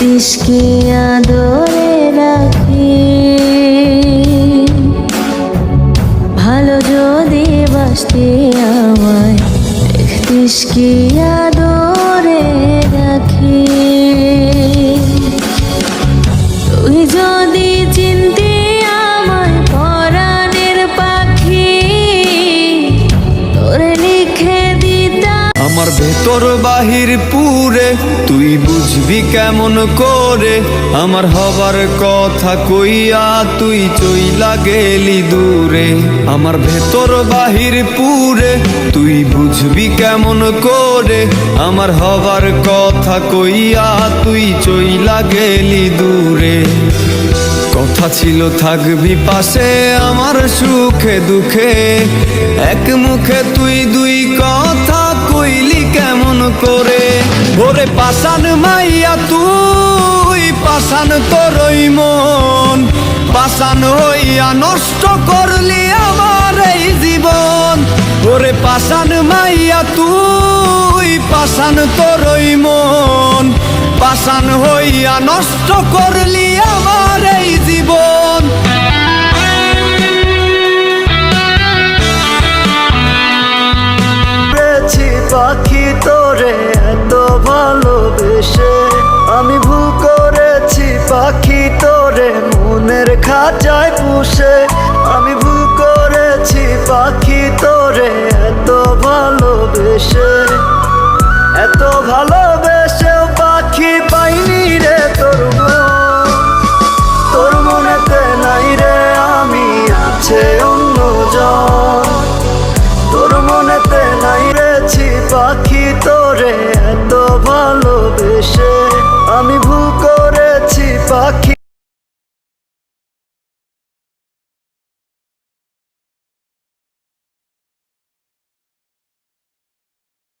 দেখতিস কি আদরে রাখি? ভালো যদি বাসতে আমায় দেখতিস কি আদরে রাখি? ভেতর বাহির পুরে, তুই বুঝবি কেমন করে? আমার হবার কথা কইয়া তুই চইলা গেলি দূরে। আমার ভেতর বাহির পুরে, তুই বুঝবি কেমন করে? আমার হবার কথা কইয়া তুই চইলা গেলি দূরে। কথা ছিল থাকবি পাশে আমার সুখে দুঃখে। এক মুখে তুই দুই কথা ওরে পাশান মাইয়া তুই, পাশান তোরই মন। পাশান হইয়া নষ্ট করলি আমার এই জীবন। ওরে পাশান মাইয়া তুই, পাশান তোরই মন। পাশান হইয়া নষ্ট করলি আমার হুসে আমি ভুল করেছি, পাখি তোরে এত ভালোবেসে। এত ভালোবেসে পাখি পাইনি রে তোর তোর মনেতে নাই রে আমি, আছে অন্যজন তোর মনেতে নাই রেছি পাখি তোরে এত ভালোবেসে। আমি ভুল করেছি, পাখি